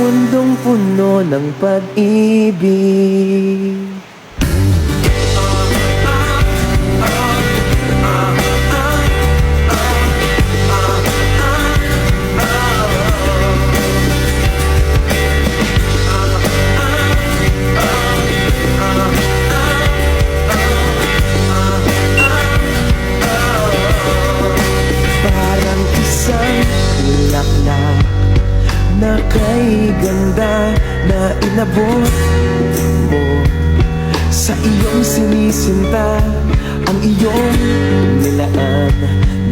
mundong puno ng pag-ibig. Parang isang bulaklak Na kay ganda na inabot mo. Sa iyong sinisinta Ang iyong nilaan.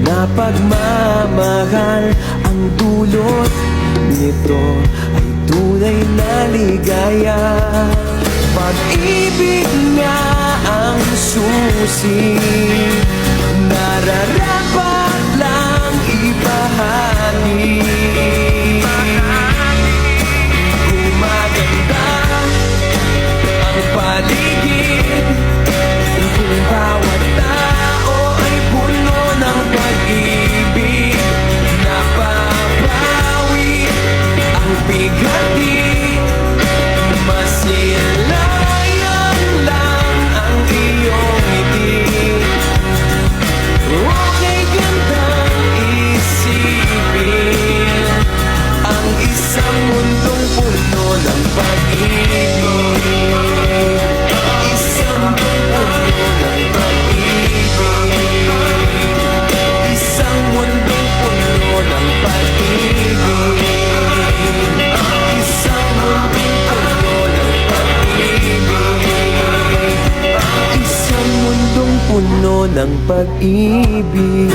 Na pagmamahal Ang dulot nito Ay tunay na ligaya. Pag-ibig nga ang susi paligid. Kung bawat tao ay puno ng pag-ibig. Napapawi ang bigati ng pag-ibig